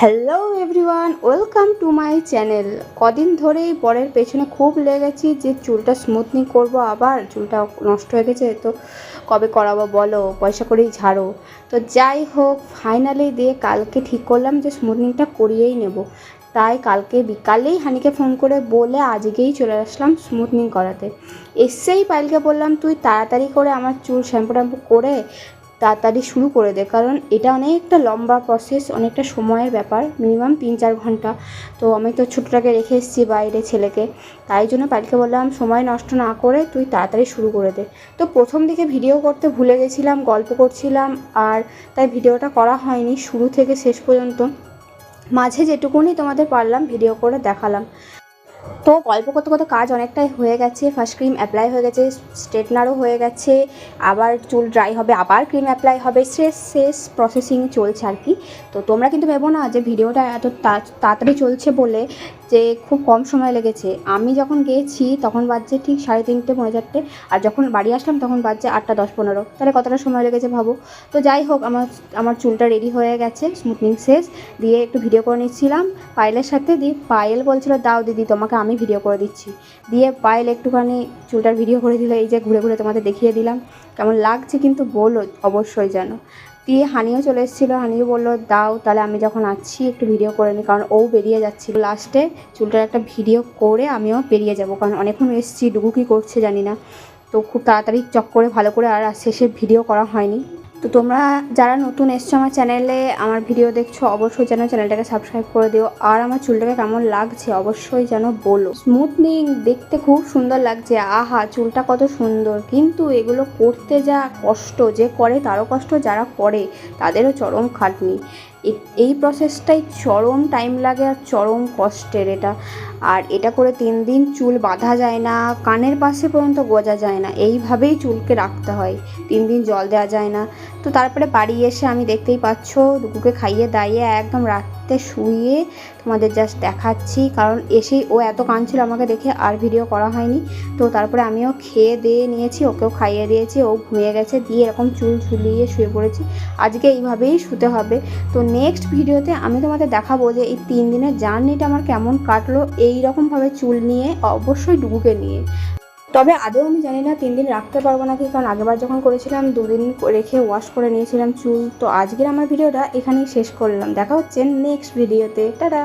Hello everyone welcome to my channel কদিন ধরেই বরের পেছনে খুব লেগেছি যে চুলটা স্মুথনিং করব আবার, চুলটা নষ্ট হয়ে গেছে, তো কবে করাবো বলো, পয়সা করেই ঝাড়ো। তো যাই হোক ফাইনালি দিয়ে কালকে ঠিক করলাম যে স্মুথনিংটা করিয়েই নেব। তাই কালকে বিকালেই হানিকে ফোন করে বলে আজকেই চলে আসলাম স্মুথনিং করাতে। এসেই পাইলকে বললাম, তুই তাড়াতাড়ি করে আমার চুল শ্যাম্পু ট্যাম্পু করে তাড়াতাড়ি শুরু করে দে, কারণ এটা অনেকটা লম্বা প্রসেস অনেকটা সময়ের ব্যাপার মিনিমাম তিন চার ঘণ্টা। তো আমি তো ছোটোটাকে রেখে এসেছি বাইরে ছেলেকে। তাই জন্য পালিকে বললাম, সময় নষ্ট না করে তুই তাড়াতাড়ি শুরু করে দে। তো প্রথম দিকে ভিডিও করতে ভুলে গেছিলাম, গল্প করছিলাম, আর তাই ভিডিওটা করা হয়নি, শুরু থেকে শেষ পর্যন্ত। মাঝে যেটুকুনি তোমাদের পারলাম ভিডিও করে দেখালাম। তো গল্প করতে করতে কাজ অনেকটাই হয়ে গেছে। ফার্স্ট ক্রিম অ্যাপ্লাই হয়ে গেছে স্ট্রেটনারও হয়ে গেছে। আবার চুল ড্রাই হবে, আবার ক্রিম অ্যাপ্লাই হবে। শেষ শেষ প্রসেসিং চলছে আর কি। তো তোমরা কিন্তু ভেবো না যে ভিডিওটা এত তাড়াতাড়ি চলছে বলে যে খুব কম সময় লেগেছে। আমি যখন গিয়েছি তখন বাজছে ঠিক সাড়ে তিনটে, পৌনে চারটে। আর যখন বাড়ি আসলাম, তখন বাজছে আটটা, দশ, পনেরো। তাহলে কতটা সময় লেগেছে ভাবো? তো যাই হোক, আমার আমার চুলটা রেডি হয়ে গেছে স্মুথনিং শেষ। দিয়ে একটু ভিডিও করে নিচ্ছিলাম। পায়েলের সাথে দিয়ে পায়েল বলছিল, দাও দিদি, তোমাকে আমি ভিডিও করে দিচ্ছি। দিয়ে পায়েল একটুখানি চুলটার ভিডিও করে দিল, এই যে ঘুরে ঘুরে তোমাদের দেখিয়ে দিলাম। কেমন লাগছে কিন্তু বলো অবশ্যই যেন দিয়ে হানিও চলে এসেছিল। হানিও বলল, দাও, তাহলে আমি যখন আছি একটু ভিডিও করে নিই কারণ ও বেরিয়ে যাচ্ছিল লাস্টে চুলটার একটা ভিডিও করে আমিও বেরিয়ে যাব। কারণ অনেকক্ষণ এসেছি ডুবু কী করছে জানি না। তো খুব তাড়াতাড়ি চক করে ভালো করে আর শেষে ভিডিও করা হয়নি। তো তোমরা যারা নতুন এসছো আমার চ্যানেলে আমার ভিডিও দেখছ, অবশ্যই যেন চ্যানেলটাকে সাবস্ক্রাইব করে দিও। আর আমার চুলটাকে কেমন লাগছে, অবশ্যই যেন বলো। স্মুথনিং দেখতে খুব সুন্দর লাগছে। আহা, চুলটা কত সুন্দর। কিন্তু এগুলো করতে যা কষ্ট, যে করে তারও কষ্ট, যারা করে, তাদেরও চরম খাটনি। এই প্রসেসটাই চরম টাইম লাগে আর চরম কষ্টের এটা। আর এটা করে তিন দিন চুল বাঁধা যায় না, কানের পাশে পর্যন্ত গোজা যায় না, এইভাবেই চুলকে রাখতে হয়। তিন দিন জল দেওয়া যায় না। তো তারপরে বাড়ি এসে আমি দেখতেই পাচ্ছ দুকুকে খাইয়ে দাইয়ে একদম রাত্রে শুয়ে তোমাদের জাস্ট দেখাচ্ছি। কারণ এসেই ও এত কাঁদছিল আমাকে দেখে, আর ভিডিও করা হয়নি। তো তারপরে আমিও খেয়ে দিয়ে নিয়েছি, ওকেও খাইয়ে দিয়েছি, ও ঘুমিয়ে গেছে, দিয়ে এরকম চুল ঝুলিয়ে শুয়ে পড়েছি। আজকে এইভাবেই শুতে হবে। তো নেক্সট ভিডিওতে আমি তোমাদের দেখাবো যে এই তিন দিনের জার্নিটা আমার কেমন কাটলো এই রকমভাবে চুল নিয়ে, অবশ্যই ডুবুকে নিয়ে। তবে আদৌ আমি জানি না তিন দিন রাখতে পারব না কি কারণ আগেবার যখন করেছিলাম, দুদিন রেখে ওয়াশ করে নিয়েছিলাম চুল। তো আজকের আমার ভিডিওটা এখানেই শেষ করলাম। দেখা হচ্ছে নেক্সট ভিডিওতে টাটা!